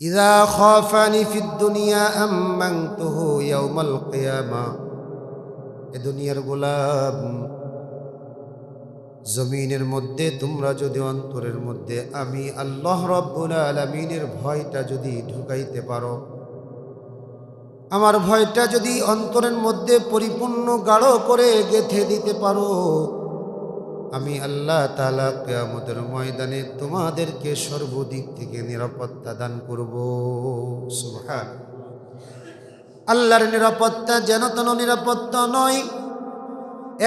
إذا خافني في الدنيا أمنته يوم القيامة এ দুনিয়ার গোলাম জমিনের মধ্যে তোমরা যদি অন্তরের মধ্যে আমি আল্লাহ রব্বুল আলমিনের ভয়টা যদি ঢুকাইতে পারো আমার ভয়টা যদি অন্তরের মধ্যে পরিপূর্ণ গাঢ় করে গেথে দিতে পারো আমি আল্লাহ তালা কেয়ামতের ময়দানে তোমাদেরকে সর্বদিক থেকে নিরাপত্তা দান করব। সুবহান আল্লাহর নিরাপত্তা যেন তেন নিরাপত্তা নয়,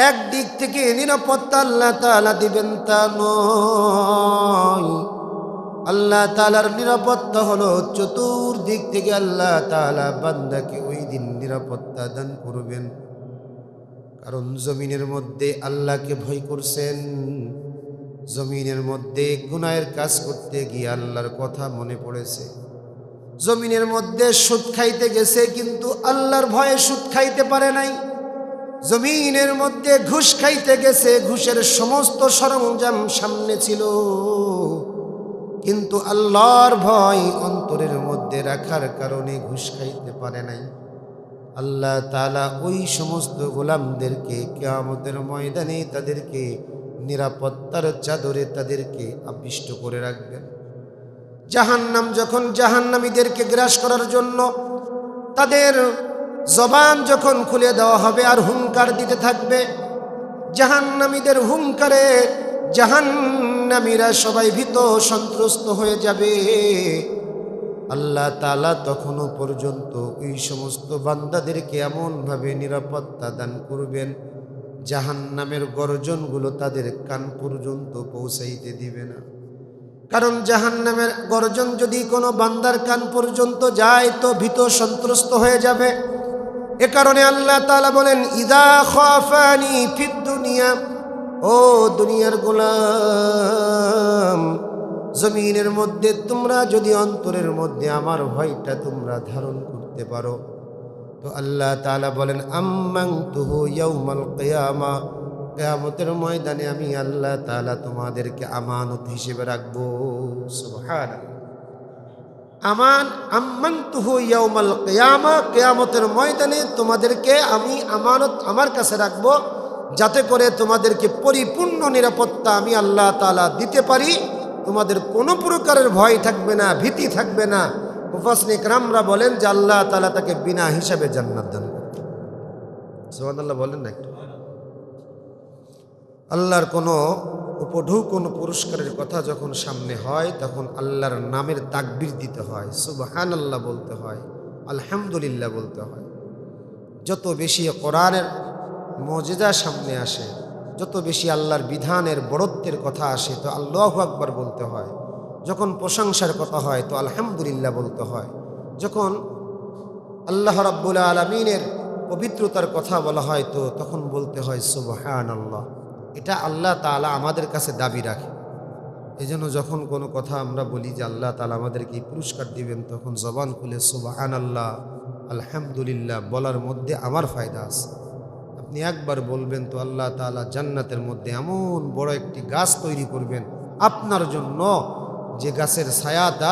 একদিক থেকে নিরাপত্তা আল্লাহ তালা দিবেন তা নয়। আল্লাহ তালার নিরাপত্তা হলো চতুর্দিক থেকে আল্লাহ তালা বান্দাকে ওই দিন নিরাপত্তা দান করবেন। কারণ জমিনের মধ্যে আল্লাহকে ভয় করছেন। জমিনের মধ্যে গুনায়ের কাজ করতে গিয়ে আল্লাহর কথা মনে পড়েছে। জমিনের মধ্যে সুদ খাইতে গেছে কিন্তু আল্লাহর ভয়ে সুদ খাইতে পারে নাই। জমিনের মধ্যে ঘুষ খাইতে গেছে, ঘুষের সমস্ত সরঞ্জাম সামনে ছিল। কিন্তু আল্লাহর ভয় অন্তরের মধ্যে রাখার কারণে ঘুষ খাইতে পারে নাই। আল্লাহ তালা ওই সমস্ত গোলামদেরকে কেয়ামতের ময়দানে তাদেরকে নিরাপত্তার চাদরে তাদেরকে আবিষ্ট করে রাখবেন। জাহান্নাম যখন জাহান্নামীদেরকে গ্রাস করার জন্য তাদের জবান যখন খুলে দেওয়া হবে আর হুঙ্কার দিতে থাকবে, জাহান্নামীদের হুঙ্কারে জাহান্নামীরা সবাই ভীত সন্ত্রস্ত হয়ে যাবে। আল্লাহ তালা তখনও পর্যন্ত ওই সমস্ত বান্দাদেরকে এমনভাবে নিরাপত্তা দান করবেন, জাহান্নামের গর্জনগুলো তাদের কান পর্যন্ত পৌঁছাইতে দিবে না। কারণ জাহান্নামের গর্জন যদি কোনো বান্দার কান পর্যন্ত যায়, তো ভীত সন্ত্রস্ত হয়ে যাবে। এ কারণে আল্লাহ তালা বলেন, ইদা খাফানি ফিদ দুনিয়া, ও দুনিয়ার গোলাম জমিনের মধ্যে তোমরা যদি অন্তরের মধ্যে আমার ভয়টা তোমরা ধারণ করতে পারো। তো আল্লাহ তালা বলেন, আম্মাং তুহু ইয়াউমাল কিয়ামা। কেয়ামতের ময়দানে আমি আল্লাহ তালা তোমাদেরকে আমানত হিসেবে রাখব। সুবহান আমান আম্মান তুহু ইয়াউমাল কিয়ামা। কেয়ামতের ময়দানে তোমাদেরকে আমি আমানত আমার কাছে রাখব, যাতে করে তোমাদেরকে পরিপূর্ণ নিরাপত্তা আমি আল্লাহ তালা দিতে পারি। তোমাদের কোনো প্রকারের ভয় থাকবে না, ভীতি থাকবে না। মুফাসনিক রামরা বলেন যে আল্লাহ তালা তাকে বিনা হিসাবে জান্নাত দান সোহান বলেন না একটু। আল্লাহর কোনো উপঢৌ, কোনো পুরস্কারের কথা যখন সামনে হয়, তখন আল্লাহর নামের তাকবির দিতে হয় সুবহান আল্লাহ বলতে হয়, আলহামদুলিল্লাহ বলতে হয়। যত বেশি কোরআনের মজেদা সামনে আসে যত বেশি আল্লাহর বিধানের বড়ত্বের কথা আসে, তো আল্লাহ আকবার বলতে হয়। যখন প্রশংসার কথা হয়, তো আলহামদুলিল্লাহ বলতে হয়। যখন আল্লাহ রাব্বুল আলমিনের পবিত্রতার কথা বলা হয়, তো তখন বলতে হয় সুবহান আল্লাহ এটা আল্লাহ তালা আমাদের কাছে দাবি রাখে। এই জন্য যখন কোনো কথা আমরা বলি যে আল্লাহ তালা আমাদেরকে পুরস্কার দিবেন, তখন জবান খুলে সুবাহান আল্লাহ আলহামদুলিল্লাহ বলার মধ্যে আমার ফায়দা আছে। আপনি একবার বলবেন তো আল্লাহ তালা জান্নাতের মধ্যে এমন বড় একটি গাছ তৈরি করবেন। আপনার জন্য যে গাছের ছায়াটা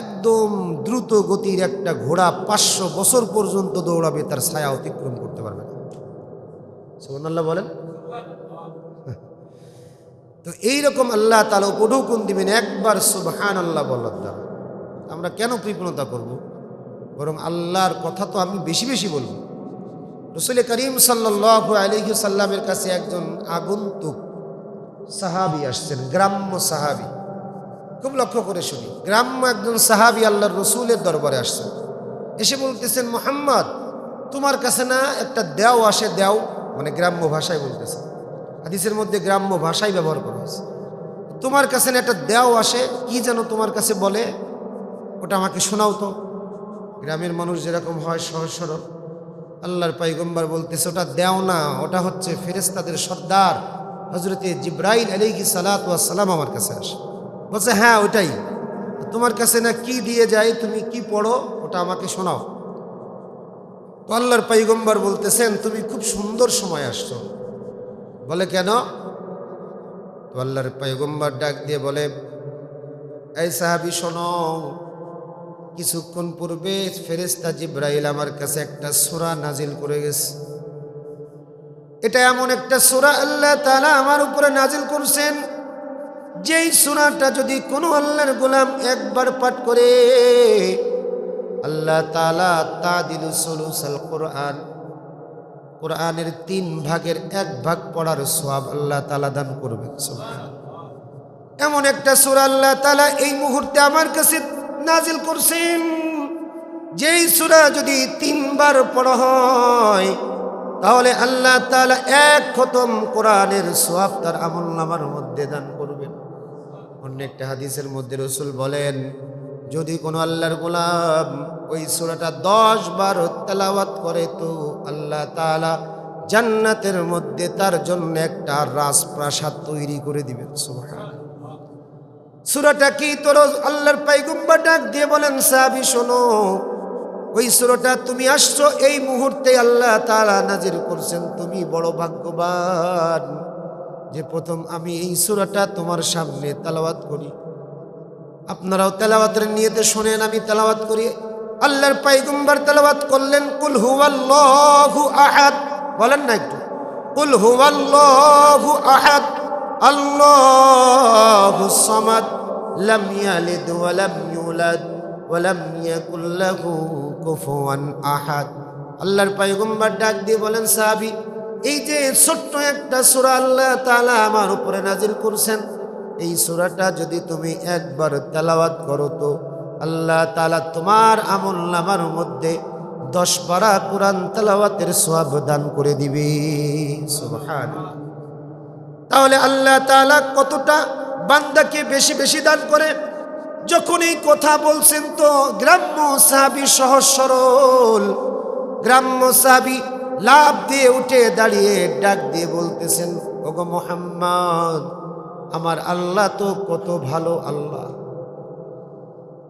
একদম দ্রুত গতির একটা ঘোড়া পাঁচশো বছর পর্যন্ত দৌড়াবে, তার ছায়া অতিক্রম করতে পারবে না। সোহান আল্লাহ বলেন। তো এইরকম আল্লাহ তালা উপঢৌকন দিবেন, একবার সুবহান আল্লাহ বলার আমরা কেন কৃপণতা করব? বরং আল্লাহর কথা তো আমি বেশি বেশি বলব। রসুল করিম সাল্লাহ আলহি সাল্লামের কাছে একজন আগন্তুক সাহাবি আসছেন, গ্রাম্য সাহাবি। খুব লক্ষ্য করে শুনি। গ্রাম্য একজন সাহাবি আল্লাহর রসুলের দরবারে আসছেন। এসে বলতেছেন, মোহাম্মদ, তোমার কাছে না একটা দেও আসে, দেও? মানে গ্রাম্য ভাষায় বলতেছে। হাদিসের মধ্যে গ্রাম্য ভাষাই ব্যবহার করা হয়েছে। তোমার কাছে না একটা দেও আসে? কি যেন তোমার কাছে বলে? ওটা আমাকে শোনাও তো। গ্রামের মানুষ যেরকম হয় সহজ সরল। আল্লাহর পাইগম্বার বলতেছে, ওটা দেও না, ওটা হচ্ছে ফেরেস্তাদের সর্দার। হজরতে জিব্রাইল আলিহি সালাম আমার কাছে আসে। বলছে হ্যাঁ ওটাই তোমার কাছে না কি দিয়ে যায়, তুমি কি পড়ো, ওটা আমাকে শোনাও। তো আল্লাহর পাইগম্বার বলতেছেন, তুমি খুব সুন্দর সময় আসছো। বলে, কেন? তো আল্লাহর পাইগম্বার ডাক দিয়ে বলে, এই সাহাবি, শোনো কিছুক্ষণ পূর্বে ফেরেস্তা জিব্রাইল আমার কাছে একটা সূরা নাজিল করে গেছে। এটা এমন একটা সূরা আল্লাহ তালা আমার উপরে নাজিল করছেন, যেই সূরাটা যদি কোনো আল্লাহর গোলাম একবার পাঠ করে, আল্লাহ তালা তা দিল সুলুসাল কোরআন, কোরআনের তিন ভাগের এক ভাগ পড়ার সওয়াব আল্লাহ তাআলা দান সুবহানাল্লাহ। এমন একটা সূরা আল্লাহ তালা এই মুহূর্তে আমার কাছে নাজিল করছেন। যেই সূরা যদি তিনবার পড়া হয়, তাহলে আল্লাহ তাআলা এক খতম কোরআনের সওয়াব তার আমল নামার মধ্যে দান করবেন। অন্য একটা হাদিসের মধ্যে রসুল বলেন, যদি কোনো আল্লাহর গোলাম ওই সূরাটা দশ বার তেলাওয়াত করে, তো আল্লাহ তাআলা জান্নাতের মধ্যে তার জন্য একটা রাজপ্রাসাদ তৈরি করে দিবেন। সুবহানাল্লাহ। সুরাটা কি? তোর আল্লাহর পাইগুম্বা ডাক দিয়ে বলেন, সাহাবি, শোনো। ওই সুরাটা তুমি আসছো, এই মুহূর্তে আল্লাহ তাআলা নাজির করছেন। তুমি বড় ভাগ্যবান যে প্রথম আমি এই সুরাটা তোমার সামনে তেলাওয়াত করি। আপনারাও তেলাওয়াতের নিয়েতে শোনেন, আমি তেলাওয়াত করি। আল্লাহর পাইগুম্বার তেলাওয়াত করলেন, কুল হুয়াল্লাহু আহাদ। বলেন না একটু। কুল হুয়াল্লাহু আহাদ। লাম ইয়ালিদ ওয়া লাম ইউলাদ ওয়া লাম ইয়াকুল লাহু কুফুয়ান আহাদ। আল্লাহর পয়গম্বর ডাক দিয়ে বলেন, সাহাবী, এই যে ছোট্ট একটা সূরা আল্লাহ তাআলা আমার উপরে নাজিল করছেন, এই সূরাটা যদি তুমি একবার তেলাওয়াত করো তো আল্লাহ তাআলা তোমার আমল নামার মধ্যে দশ পারা কোরআন তেলাওয়াতের সওয়াব দান করে দিবে। সুবহানাল্লাহ। তাহলে আল্লাহ তাআলা কতটা বান্দাকে বেশি বেশি দান করে? যখন এই কথা বলছেন তো গ্রাম্য সাহাবি সহজ সরল। গ্রাম্য সাহাবি লাভ দিয়ে উঠে দাঁড়িয়ে ডাক দিয়ে বলতেছেন, ওগো মোহাম্মদ, আমার আল্লাহ তো কত ভালো আল্লাহ।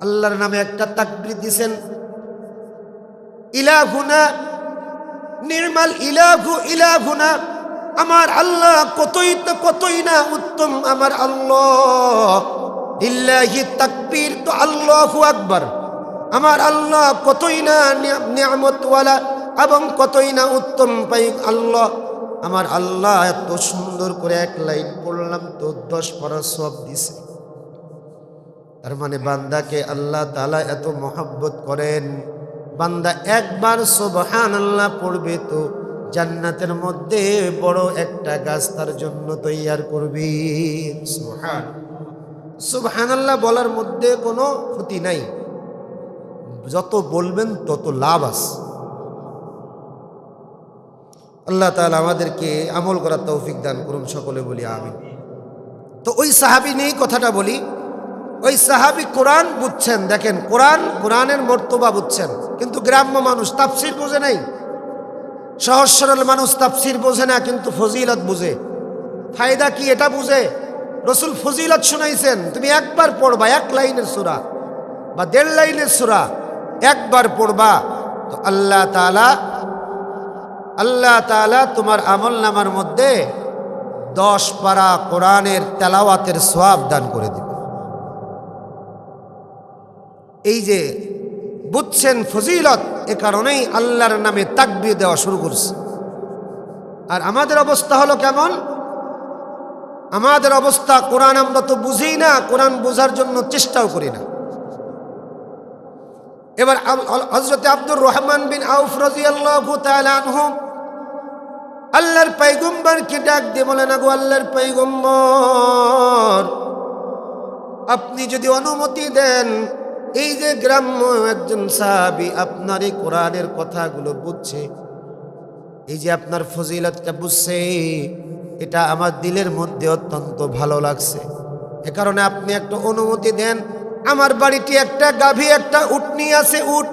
আল্লাহর নামে একটা তাকবীর দিছেন, ইলাহুনা, নির্মাল ইলাহু ইলাহুনা। আমার আল্লাহ কতই তো কতই না উত্তম আমার আল্লাহ। তাকবীর তো আল্লাহু আকবার। আমার আল্লাহ কতই না নিয়ামতওয়ালা এবং কতই না উত্তম পাই আল্লাহ। আমার আল্লাহ এত সুন্দর করে এক লাইন পড়লাম তো দশ পড়া সব দিছে। তার মানে বান্দাকে আল্লাহ তালা এত মহাব্বত করেন। বান্দা একবার সব সোবহান আল্লাহ পড়বে তো জান্নাতের মধ্যে বড় একটা গাছ তার জন্য তৈয়ার করবি। সুবহান। সুবহান আল্লাহ বলার মধ্যে কোনো ক্ষতি নাই। যত বলবেন তত লাভ আছে। আল্লাহ তাআলা আমাদেরকে আমল করার তৌফিক দান করুন, সকলে বলি আমি তো ওই সাহাবি নিয়েই কথাটা বলি। ওই সাহাবি কোরআন বুঝছেন, দেখেন, কোরআন, কোরআনের মর্তবা বুঝছেন, কিন্তু গ্রাম্য মানুষ তাফসির বোঝে নাই। সহজ সরল মানুষ তাফসির বোঝে না, কিন্তু ফজিলত বুঝে। ফায়দা কি এটা বুঝে? রসুল ফজিলত শুনাইছেন, তুমি একবার পড়বা এক লাইনের সুরা বা দেড় লাইনের সুরা, একবার পড়বা। তো আল্লাহ তাআলা আল্লাহ তাআলা তোমার আমল নামার মধ্যে দশ পারা কোরআনের তেলাওয়াতের সোয়াব দান করে দিবে। এই যে বুঝছেন ফজিলত এ কারণেই আল্লাহর নামে তাকবির দেওয়া শুরু করছে। আর আমাদের অবস্থা হলো কেমন? আমাদের অবস্থা কোরআন আমরা তো বুঝি না, কোরআন বোঝার জন্য চেষ্টাও করি না। এবার হজরতে আব্দুর রহমান বিন আউফ তাআলা আনহু, আল্লাহর পয়গম্বরকে ডাক দিয়ে বলেন, আগো আল্লাহর পয়গম্বর, আপনি যদি অনুমতি দেন এই যে গ্রাম্য একজন সাহাবি আপনার এই কোরআনের কথাগুলো বুঝছে, এই যে আপনার ফজিলতটা বুঝছে, এটা আমার দিলের মধ্যে অত্যন্ত ভালো লাগছে। এ কারণে আপনি একটা অনুমতি দেন, আমার বাড়িটি একটা গাভী, একটা উটনি আছে উট।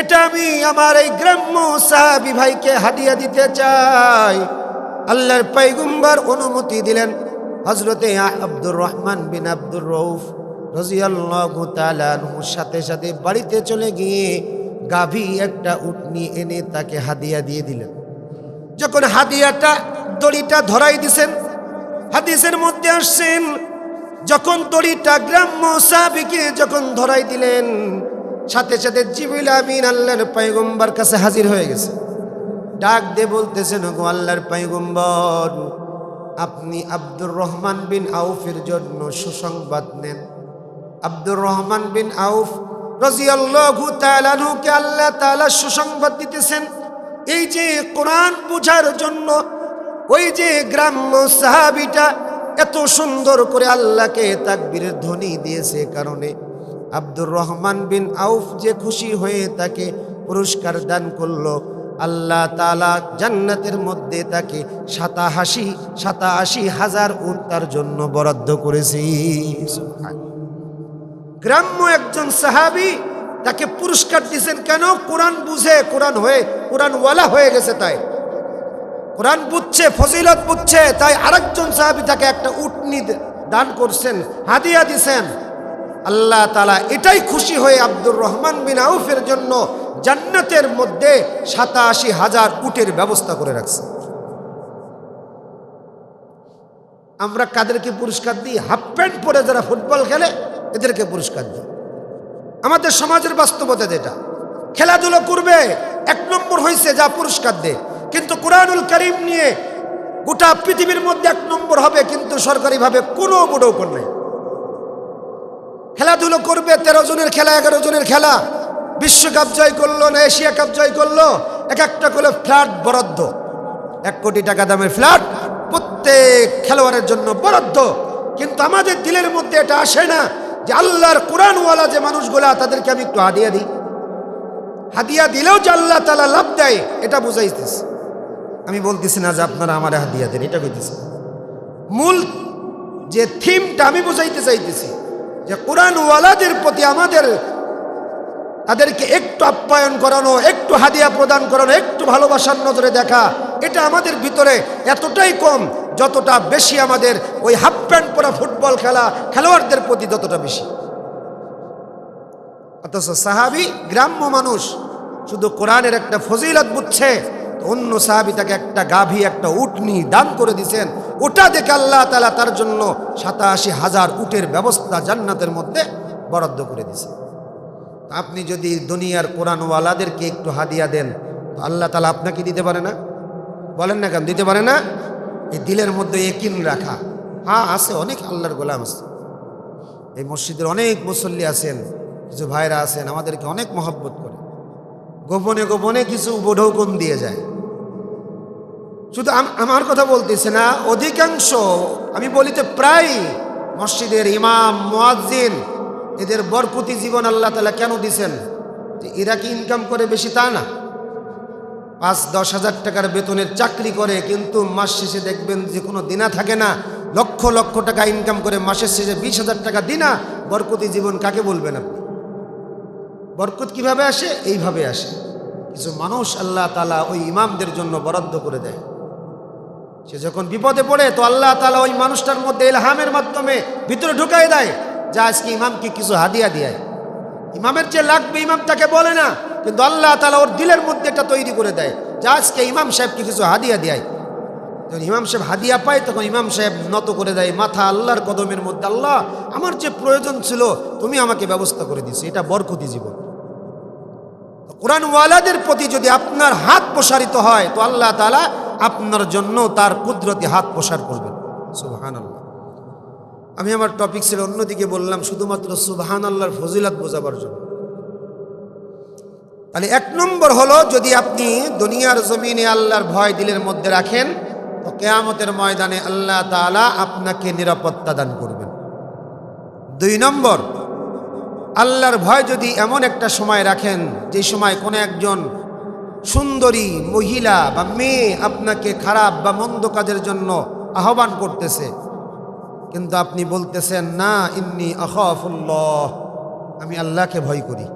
এটা আমি আমার এই গ্রাম্য সাহাবি ভাইকে হাদিয়া দিতে চাই। আল্লাহর পাইগুম্বার অনুমতি দিলেন হজরতে আব্দুর রহমান বিন আব্দুর রৌফ রাজিয়াল্লাহু তাআলা আনহুর সাথে সাথে বাড়িতে চলে গিয়ে গাভী একটা উটনি এনে তাকে হাদিয়া দিয়ে দিলেন। যখন হাদিয়াটা, দড়িটা ধরাই দিছেন, হাদিসের মধ্যে আসছেন, যখন দড়িটা গ্রাম্য সাহাবিকে যখন ধরাই দিলেন, সাথে সাথে জিবিল আমিন আল্লাহর পাইগম্বার কাছে হাজির হয়ে গেছে। ডাক দিয়ে বলতেছেন গো আল্লাহর পাইগম্বর আপনি আব্দুর রহমান বিন আউফের জন্য সুসংবাদ নেন। আব্দুর রহমান বিন আউফ রাজিয়াল্লাহু তাআলাহুকে আল্লাহ তাআলা সুসংবাদ দিতেছেন, এই যে কোরআন বোঝার জন্য ওই যে গ্রাম্য সাহাবিটা এত সুন্দর করে আল্লাহকে তাকবীরের ধ্বনি দিয়েছে কারণে আব্দুর রহমান বিন আউফ যে খুশি হয়ে তাকে পুরস্কার দান করল, আল্লাহ তালা জান্নাতের মধ্যে তাকে সাতাশি সাতাশি হাজার উট তার জন্য বরাদ্দ করেছি। গ্রাম্য একজন সাহাবি তাকে পুরস্কার দিয়েছেন কেন? কোরআন বুঝে, কোরআন হয়ে কোরআন ওয়ালা হয়ে গেছে তাই। কোরআন বুঝছে, ফজিলত বুঝছে, তাই আরেকজন সাহাবি তাকে একটা উটনি দান করছেন, হাদিয়া দিছেন। আল্লাহ তালা এটাই খুশি হয়ে আব্দুর রহমান বিন আউফের জন্য জান্নাতের মধ্যে সাতাশি হাজার উটের ব্যবস্থা করে রাখছে। আমরা কাদেরকে পুরস্কার দিই? হাফ প্যান্ট পরে যারা ফুটবল খেলে এদেরকে পুরস্কার দিই আমাদের সমাজের বাস্তবতা যেটা। খেলাধুলো করবে, এক নম্বর হয়েছে যা পুরস্কার দে। কিন্তু কোরআনুল করিম নিয়ে গোটা পৃথিবীর মধ্যে এক নম্বর হবে, কিন্তু সরকারিভাবে কোনো বুড়ৌকর নেই। খেলাধুলো করবে, তেরো জনের খেলা, এগারো জনের খেলা। বিশ্বকাপ জয় করল না এশিয়া কাপ জয় করল, এক একটা করে ফ্ল্যাট বরাদ্দ। এক কোটি টাকা দামের ফ্ল্যাট, প্রত্যেক খেলোয়াড়ের জন্য বরাদ্দ। কিন্তু আমাদের দিলের মধ্যে এটা আসে না। যে আল্লাহর কোরআনওয়ালা যে মানুষগুলা, তাদেরকে আমি একটু হাদিয়া দিই। হাদিয়া দিলেও যে আল্লাহ তালা লাভ দেয়, এটা বুঝাইতেছে। আমি বলতেছি না যে আপনারা আমার হাদিয়া দেন, এটা কইতেছি। মূল যে থিমটা আমি বুঝাইতে চাইতেছি, যে কোরআনওয়ালাদের প্রতি আমাদের, তাদেরকে একটু আপ্যায়ন করানো, একটু হাদিয়া প্রদান করানো, একটু ভালোবাসার নজরে দেখা, এটা আমাদের ভিতরে এতটাই কম যতটা বেশি আমাদের ওই হাফ প্যান্ট পরা ফুটবল খেলা খেলোয়াড়দের প্রতি যতটা বেশি। অথচ সাহাবি গ্রাম্য মানুষ, শুধু কোরআনের একটা ফজিলত বুঝছে অন্য সাহাবি তাকে একটা গাভী, একটা উটনি দান করে দিছেন। ওটা দেখে আল্লাহ তালা তার জন্য সাতাশি হাজার উটের ব্যবস্থা জান্নাতের মধ্যে বরাদ্দ করে দিছে। আপনি যদি দুনিয়ার কোরআনওয়ালাদেরকে একটু হাদিয়া দেন আল্লাহ তালা আপনাকে দিতে পারে না? বলেন না কেন? দিতে পারে না? এই দিলের মধ্যে একিন রাখা। হ্যাঁ আছে, অনেক আল্লাহর গোলাম আছে। এই মসজিদের অনেক মুসল্লি আছেন, কিছু ভাইরা আছেন, আমাদেরকে অনেক মহব্বত করে। গোপনে গোপনে কিছু বোঢৌকন দিয়ে যায়। শুধু আমার কথা বলতেছে না, অধিকাংশ, আমি বলিতে প্রায় মসজিদের ইমাম, মুয়াজ্জিন, এদের বরকতি জীবন আল্লাহ তালা কেন দিছেন? যে এরা কি ইনকাম করে বেশি তা না। পাঁচ, দশ হাজার টাকার বেতনের চাকরি করে, কিন্তু মাস শেষে দেখবেন যে কোনো দিনা থাকে না। লক্ষ লক্ষ টাকা ইনকাম করে মাসের শেষে বিশ হাজার টাকা দিনা। বরকতি জীবন কাকে বলবেন আপনি? বরকত কীভাবে আসে? এইভাবে আসে। কিছু মানুষ আল্লাহ তালা ওই ইমামদের জন্য বরাদ্দ করে দেয়। সে যখন বিপদে পড়ে, তো আল্লাহ তালা ওই মানুষটার মধ্যে এলহামের মাধ্যমে ভিতরে ঢুকাই দেয়। যা আজকে ইমামকে কিছু হাদিয়া দেয়। ইমামের যে লাগবে ইমাম তাকে বলে না। কিন্তু আল্লাহ তালা ওর দিলের মধ্যে এটা তৈরি করে দেয়। যা আজকে ইমাম সাহেবকে কিছু হাদিয়া দেয়? যখন ইমাম সাহেব হাদিয়া পায়, তখন ইমাম সাহেব নত করে দেয়, মাথা আল্লাহর কদমের মধ্যে, আল্লাহ, আমার যে প্রয়োজন ছিল, তুমি আমাকে ব্যবস্থা করে দিছো এটা বরকতি জীবন। কোরআনওয়ালাদের প্রতি যদি আপনার হাত প্রসারিত হয়, তো আল্লাহ তালা আপনার জন্য তার কুদরতি হাত প্রসার করবেন। সুবহান আল্লাহ আমি আমার টপিক ছিল অন্যদিকে বললাম, শুধুমাত্র সুবহান আল্লাহর ফজিলাত বোঝাবার জন্য। তাহলে এক নম্বর হলো, যদি আপনি দুনিয়ার জমিনে আল্লাহর ভয় দিলের মধ্যে রাখেন, তো কেয়ামতের ময়দানে আল্লাহ তাআলা আপনাকে নিরাপত্তা দান করবেন। দুই নম্বর, আল্লাহর ভয় যদি এমন একটা সময় রাখেন, যে সময় কোনো একজন সুন্দরী মহিলা বা মেয়ে আপনাকে খারাপ বা মন্দ কাজের জন্য আহ্বান করতেছে, কিন্তু আপনি বলতেছেন, না, ইন্নি আখাফুল্লাহ, আমি আল্লাহকে ভয় করি।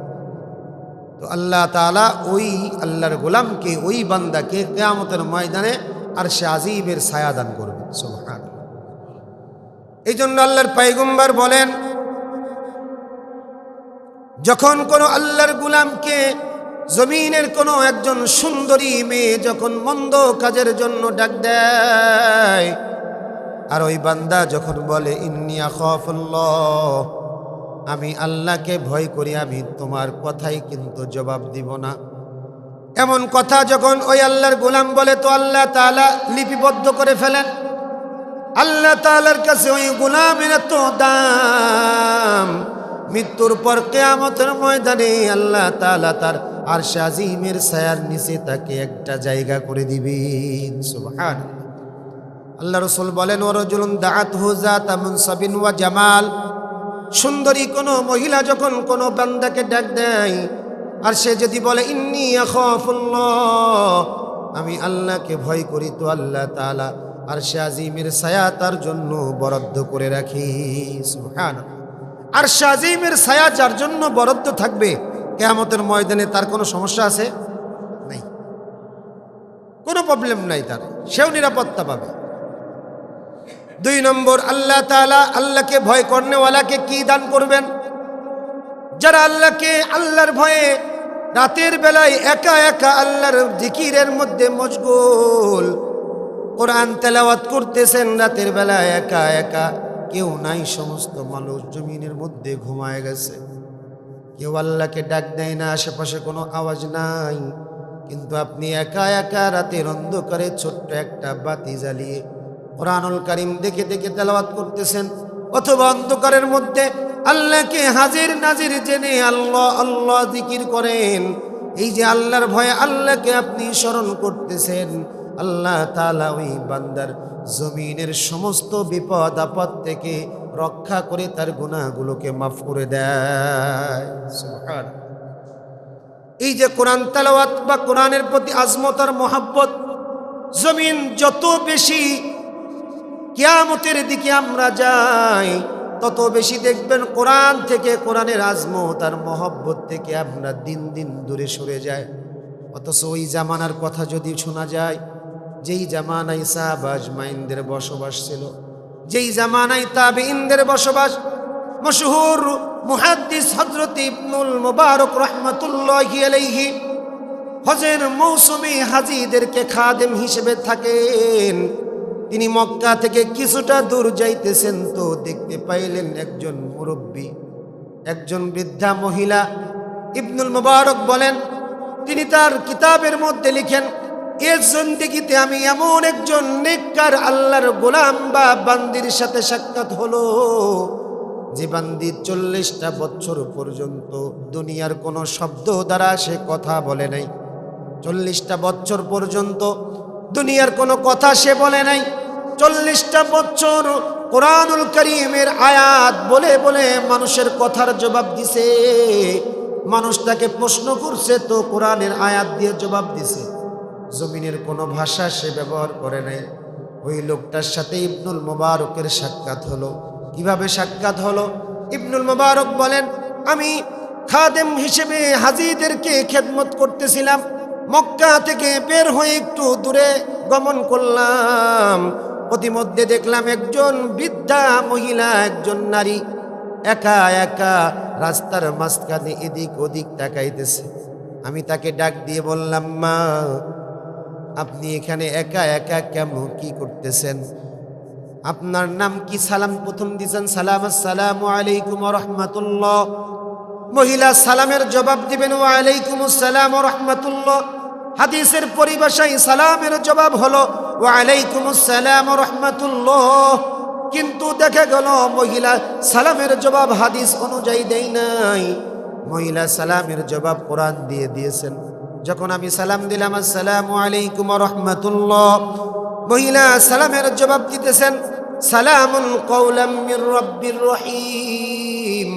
তো আল্লাহ তাআলা ওই আল্লাহর গোলামকে, ওই বান্দাকে কেয়ামতের ময়দানে আর আজিবের ছায়া দান করবে। সুবহান এই জন্য আল্লাহর পাইগম্বার বলেন, যখন কোনো আল্লাহর গুলামকে জমিনের কোনো একজন সুন্দরী মেয়ে যখন মন্দ কাজের জন্য ডাক দেয়, আর ওই বান্দা যখন বলে, ইন্নি আখাফুল্লাহ আমি আল্লাহকে ভয় করি, আমি তোমার কথাই কিন্তু জবাব দিব না। এমন কথা যখন ওই আল্লাহর গোলাম বলে, তো আল্লাহ তাআলা লিপিবদ্ধ করে ফেলেন। আল্লাহ তাআলার কাছে ওই গোলামের এত দাম। মৃত্যুর পর কেয়ামতের ময়দানে আল্লাহ তাআলা তার আর শাজিমের ছায়ার নিচে তাকে একটা জায়গা করে দিবেন। সুবহান আল্লাহ রসুল বলেন ও রজুলুন দাঁত হুজা তামুন সাবিন ওয়া জামাল। সুন্দরী কোনো মহিলা যখন কোনো বান্দাকে ডাক দেয়, আর সে যদি বলে, ইন্নি আমি আল্লাহকে ভয় করি তো আল্লাহ তালা আর সে আজিমের ছায়া তার জন্য বরাদ্দ করে রাখি আর সে আজিমের ছায়া যার জন্য বরাদ্দ থাকবে, কেয়ামতের ময়দানে তার কোনো সমস্যা আছে? নাই। কোনো প্রবলেম নাই তার, সেও নিরাপত্তা পাবে। দুই নম্বর, আল্লাহ তাআলা আল্লাহকে ভয় করনেওয়ালাকে কি দান করবেন? যারা আল্লাহকে, আল্লাহর ভয়ে রাতের বেলায় একা একা আল্লাহর জিকিরের মধ্যে মশগুল কোরআন তেলাওয়াত করতেছেন, রাতের বেলায় একা একা কেউ নাই, সমস্ত মানুষ জমিনের মধ্যে ঘুমায় গেছে। কেউ আল্লাহকে ডাক দেয় না, আশেপাশে কোনো আওয়াজ নাই। কিন্তু আপনি একা একা রাতের অন্ধকারে ছোট্ট একটা বাতি জ্বালিয়ে কোরআনুল কারিম দেখে দেখে তেলাওয়াত করতেছেন। অথবা অন্ধকারের মধ্যে আল্লাহকে হাজির নাজির জেনে আল্লাহ আল্লাহ জিকির করেন। এই যে আল্লাহর ভয়ে আল্লাহকে আপনি স্মরণ করতেছেন, আল্লাহ তাআলা ওই বান্দার জমিনের সমস্ত বিপদ, আপদ থেকে রক্ষা করে তার গুনাহগুলোকে মাফ করে দেয়। এই যে কোরআন তালাওয়াত বা কোরআনের প্রতি আজমতার মহাব্বত, জমিন যত বেশি কিয়ামতের দিকে আমরা যাই, তত বেশি দেখবেন কোরআন থেকে, কোরআনের আজমত আর মহব্বত থেকে আমরা দিন দিন দূরে সরে যাই। অথচ ওই জামানার কথা যদি শোনা যায়, যেই জামানায় সাহাবাজ মাইনদের বসবাস ছিল, যেই জামানায় তাবিনদের বসবাস, মশহুর মুহাদ্দিস হজরত ইবনুল মুবারক রহমতুল্লাহি আলাইহি হজের মৌসুমে হাজিদেরকে খাদেম হিসেবে থাকেন। তিনি মক্কা থেকে কিছুটা দূর যাইতেছেন তো দেখতে পাইলেন একজন মুরব্বী, একজন বৃদ্ধা মহিলা। ইবনুল মুবারক বলেন, তিনি তার কিতাবের মধ্যে লিখেন এর জিন্দিগিতে আমি এমন একজন নেককার আল্লাহর গোলাম বা বান্দির সাথে সাক্ষাৎ হলো, যে বান্দি চল্লিশটা বছর পর্যন্ত দুনিয়ার কোনো শব্দ দ্বারা সে কথা বলে নাই। চল্লিশটা বছর পর্যন্ত দুনিয়ার কোনো কথা সে বলে নাই। চল্লিশটা বছর কোরআনুল করিমের আয়াত বলে বলে মানুষের কথার জবাব দিছে। মানুষ তাকে প্রশ্ন করছে, তো কোরআনের আয়াত দিয়ে জবাব দিছে? জমিনের কোনো ভাষা সে ব্যবহার করে নাই। ওই লোকটার সাথে ইবনুল মোবারকের সাক্ষাৎ হলো। কীভাবে সাক্ষাৎ হলো? ইবনুল মোবারক বলেন, আমি খাদেম হিসেবে হাজিদেরকে খেদমত করতেছিলাম। মক্কা থেকে বের হয়ে একটু দূরে গমন করলাম। প্রতিমধ্যে দেখলাম একজন বৃদ্ধা মহিলা, একজন নারী একা একা রাস্তার মাঝখানে এদিক ওদিক তাকাইতেছে। আমি তাকে ডাক দিয়ে বললাম, মা, আপনি এখানে একা একা কেমন কি করতেছেন? আপনার নাম কি? সালাম, প্রথম দিছেন সালাম, আসসালামু আলাইকুম রহমতুল্লাহ। মহিলা সালামের জবাব দিবেন ওয়ালাইকুম আসসালাম রহমতুল্লাহ। হাদিসের পরিভাষায় সালামের জবাব হলো ও আলাইকুম আসসালাম রহমতুল্লাহ। কিন্তু দেখা গেল মহিলা সালামের জবাব হাদিস অনুযায়ী দেয় নাই। মহিলা সালামের জবাব কোরআন দিয়ে দিয়েছেন। যখন আমি সালাম দিলাম, আসসালামু আলাইকুম রহমতুল্লাহ। মহিলা সালামের জবাব দিতেছেন সালামুন কৌলাম মির রব্বির রহিম।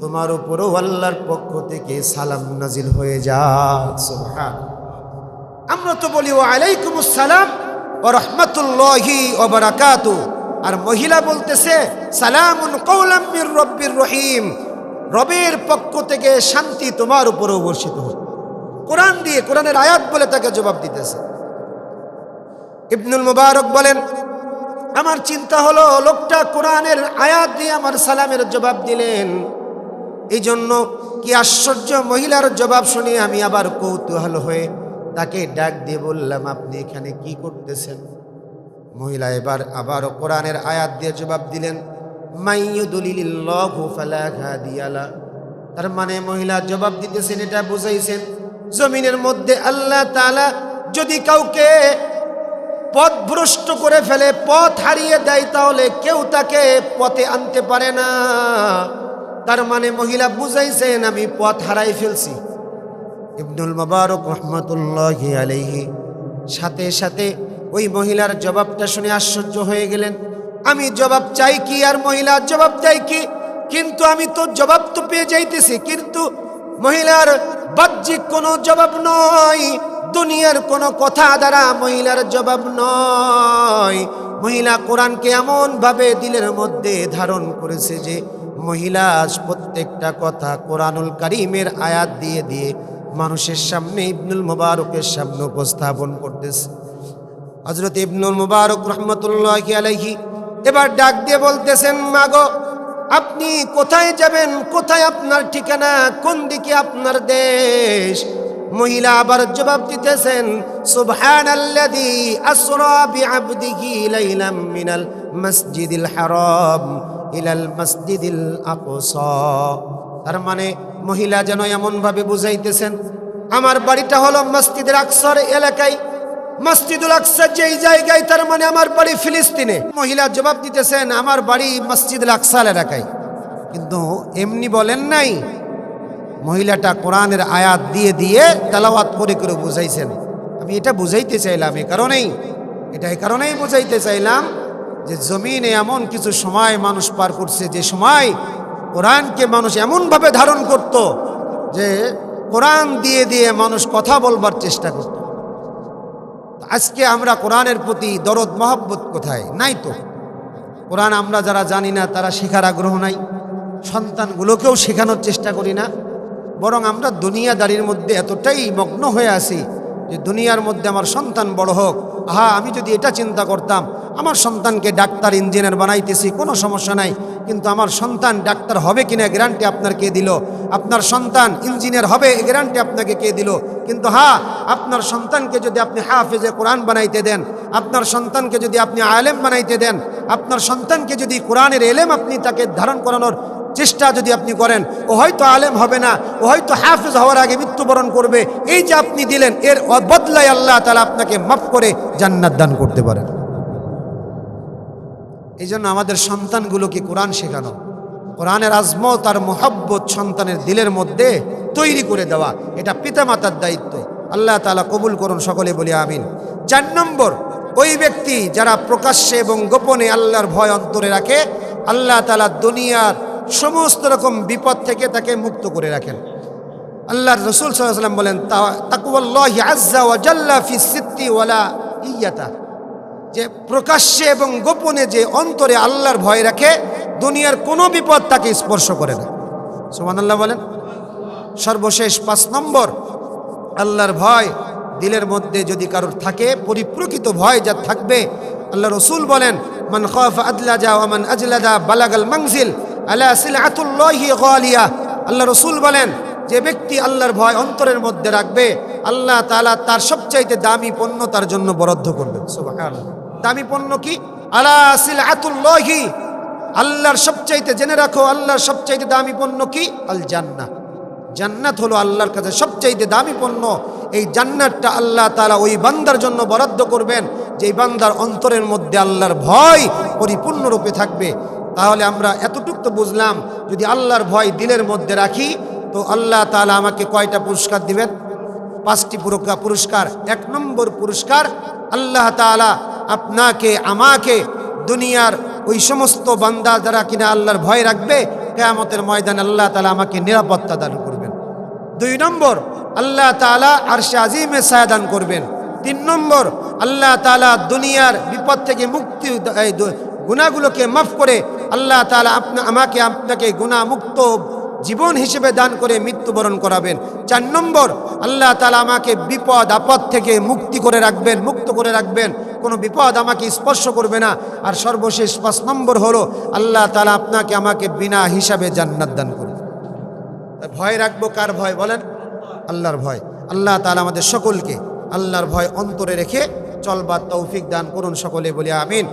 তোমার উপরও আল্লাহর পক্ষ থেকে সালাম নাজিল হয়ে যাক সুবহান আমরা তো বলি ও আলাইকুম আসসালাম ও রহমতুল্লাহি বারাকাতু। আর মহিলা বলতেছে, সালামুন কৌলাম মির রব্বির রহিম। রবের পক্ষ থেকে শান্তি তোমার উপরও বর্ষিত হোক। কোরআন দিয়ে কোরআনের আয়াত বলে তাকে জবাব দিতেছে। ইবনুল মুবারক বলেন, আমার চিন্তা হলো, লোকটা কোরআনের আয়াত দিয়ে আমার সালামের জবাব দিলেন। এই জন্য কি আশ্চর্য মহিলার জবাব শুনে আমি আবার কৌতূহল হয়ে তাকে ডাক দিয়ে বললাম, আপনি এখানে কি করতেছেন? মহিলা এবার আবারও কোরআনের আয়াত দিয়ে জবাব দিলেন হাদিয়ালা তার মানে মহিলা জবাব দিতেছেন, এটা বুঝাইছেন, জমিনের মধ্যে আল্লাহ তাআলা যদি কাউকে পথ ভ্রষ্ট করে ফেলে, পথ হারিয়ে দেয়, তাহলে কেউ তাকে পথে আনতে পারে না। তার মানে মহিলা বুঝাইছেন, আমি পথ হারাই ফেলছি। ইবনুল মুবারক রহমতুল্লাহ আলাইহি। সাথে সাথে ওই মহিলার জবাবটা শুনে আশ্চর্য হয়ে গেলেন। আমি জবাব চাই কি আর মহিলার জবাব চাই কি? কিন্তু আমি তো জবাব তো পেয়ে যাইতেছি, কিন্তু মহিলার বাহ্যিক কোনো জবাব নয়, দুনিয়ার কোনো কথা দ্বারা মহিলার জবাব নয়। মহিলা কোরআনকে এমন ভাবে দিলের মধ্যে ধারণ করেছে যে মহিলা প্রত্যেকটা কথা কোরআনুল কারিমের আয়াত দিয়ে দিয়ে মানুষের সামনে ইবনুল মুবারকের সামনে উপস্থাপন করতেছে। হজরত ইবনুল মুবারক রহমতুল্লাহ আলাইহি এবার ডাক দিয়ে বলতেছেন, মাগো, আপনি কোথায় যাবেন? কোথায় আপনার ঠিকানা? কোন দিকে আপনার দেশ? মহিলা আবার জবাব দিতেছেন, সুবহানাল্লাযী আসরা বিআবদিহি লাইলাম মিনাল মসজিদিল হারাম ইলাল মসজিদিল আকসা। তার মানে মহিলা যেন এমনভাবে বুঝাইতেছেন, আমার বাড়িটা হলো মসজিদের আকসর এলাকায়। মসজিদুল আকসা যেই জায়গায়, তার মানে আমার বাড়ি ফিলিস্তিনে। মহিলা জবাব দিতেছেন, আমার বাড়ি মসজিদুল আকসাল এলাকায়। কিন্তু এমনি বলেন নাই। মহিলাটা কোরআনের আয়াত দিয়ে দিয়ে তালাওয়াত করে করে বুঝাইছেন। আমি এটা বুঝাইতে চাইলাম এ কারণেই, এটা এই কারণেই বুঝাইতে চাইলাম যে জমিনে এমন কিছু সময় মানুষ পার করছে, যে সময় কোরআনকে মানুষ এমনভাবে ধারণ করত যে কোরআন দিয়ে দিয়ে মানুষ কথা বলবার চেষ্টা করত। আজকে আমরা কোরআনের প্রতি দরদ, মহব্বত কোথায়? নাই তো। কোরআন আমরা যারা জানি না, তারা শেখার আগ্রহ নাই। সন্তানগুলোকেও শেখানোর চেষ্টা করি না। বরং আমরা দুনিয়াদারির মধ্যে এতটাই মগ্ন হয়ে আছি যে দুনিয়ার মধ্যে আমার সন্তান বড় হোক। আহা, আমি যদি এটা চিন্তা করতাম, আমার সন্তানকে ডাক্তার, ইঞ্জিনিয়ার বানাইতেছি, কোনো সমস্যা নাই। কিন্তু আমার সন্তান ডাক্তার হবে কিনা গ্যারান্টি আপনার কে দিল? আপনার সন্তান ইঞ্জিনিয়ার হবে গ্যারান্টি আপনাকে কে দিল? কিন্তু হ্যাঁ আপনার সন্তানকে যদি আপনি হাফেজে কোরআন বানাইতে দেন, আপনার সন্তানকে যদি আপনি আলেম বানাইতে দেন, আপনার সন্তানকে যদি কোরআনের এলেম আপনি তাকে ধারণ করানোর চেষ্টা যদি আপনি করেন, ও হয়তো আলেম হবে না, ও হয়তো হাফেজ হওয়ার আগে মৃত্যুবরণ করবে, এই যে আপনি দিলেন, এর বদলায় আল্লাহ তালা আপনাকে মাফ করে জান্নাত দান করতে পারেন। এই জন্য আমাদের সন্তানগুলোকে কোরআন শেখানো। কোরআনের আজমত আর মোহাব্বত সন্তানের দিলের মধ্যে তৈরি করে দেওয়া, এটা পিতামাতার দায়িত্ব। আল্লাহ তালা কবুল করুন সকলে বলি আমিন। চার নম্বর, ওই ব্যক্তি যারা প্রকাশ্যে এবং গোপনে আল্লাহর ভয় অন্তরে রাখে, আল্লাহ তালা দুনিয়ার সমস্ত রকম বিপদ থেকে তাকে মুক্ত করে রাখেন। আল্লাহর রসুল সাল্লাম বলেন তাকুয়াল্লাহি আজ্জা ওয়া জাল্লা ফি ওয়ালা ইয়াতা যে প্রকাশ্যে এবং গোপনে যে অন্তরে আল্লাহর ভয় রাখে, দুনিয়ার কোনো বিপদ তাকে স্পর্শ করে না। সোমান আল্লাহ বলেন, সর্বশেষ পাঁচ নম্বর, আল্লাহর ভয় দিলের মধ্যে যদি কারোর থাকে, পরিপ্রকৃত ভয় যা থাকবে আল্লাহ রসুল বলেন, মান খফ আদলাজা ওমান আজলাদা বালাগাল মাংজিল আলা সিলাতুল্লাহি গালিয়া। আল্লাহ রসুল বলেন, যে ব্যক্তি আল্লাহর ভয় অন্তরের মধ্যে রাখবে, আল্লাহ তাআলা তার সবচাইতে দামি পণ্য তার জন্য বরাদ্দ করবেন। সুবহানাল্লাহ। দামি পণ্য কি? আলা সিলাতুল্লাহি আল্লাহর সবচাইতে, জেনে রাখো, আল্লাহর সবচাইতে দামি পণ্য কি? আল জান্নাহ। জান্নাত হলো আল্লাহর কাছে সবচাইতে দামি পণ্য। এই জান্নাতটা আল্লাহ তাআলা ওই বান্দার জন্য বরাদ্দ করবেন, যেই বান্দার অন্তরের মধ্যে আল্লাহর ভয় পরিপূর্ণরূপে থাকবে। তাহলে আমরা এতটুক তো বুঝলাম, যদি আল্লাহর ভয় দিলের মধ্যে রাখি, তো আল্লাহ তাআলা আমাকে কয়টা পুরস্কার দিবেন? পাঁচটি পুরস্কার পুরস্কার। এক নম্বর পুরস্কার আল্লাহ তাআলা আপনাকে, আমাকে, দুনিয়ার ওই সমস্ত বান্দা যারা কিনা আল্লাহর ভয় রাখবে, কেয়ামতের ময়দানে আল্লাহ তালা আমাকে নিরাপত্তা দান করবেন। দুই নম্বর, আল্লাহ তাআলা আরশে আজিমে ছায়াদান করবেন। তিন নম্বর, আল্লাহ তালা দুনিয়ার বিপদ থেকে মুক্তি গুনাহগুলোকে মাফ করে আল্লাহ তালা আপনা, আমাকে আপনাকে গুণামুক্ত জীবন হিসেবে দান করে মৃত্যুবরণ করাবেন। চার নম্বর, আল্লাহ তালা আমাকে বিপদ, আপদ থেকে মুক্তি করে রাখবেন মুক্ত করে রাখবেন। কোনো বিপদ আমাকে স্পর্শ করবে না। আর সর্বশেষ পাঁচ নম্বর হলো, আল্লাহ তালা আপনাকে আমাকে বিনা হিসাবে জান্নাত দান করবে ভয় রাখব কার ভয় বলেন? আল্লাহর ভয়। আল্লাহ তালা আমাদের সকলকে আল্লাহর ভয় অন্তরে রেখে চলবার তৌফিক দান করুন সকলে বলে আমিন।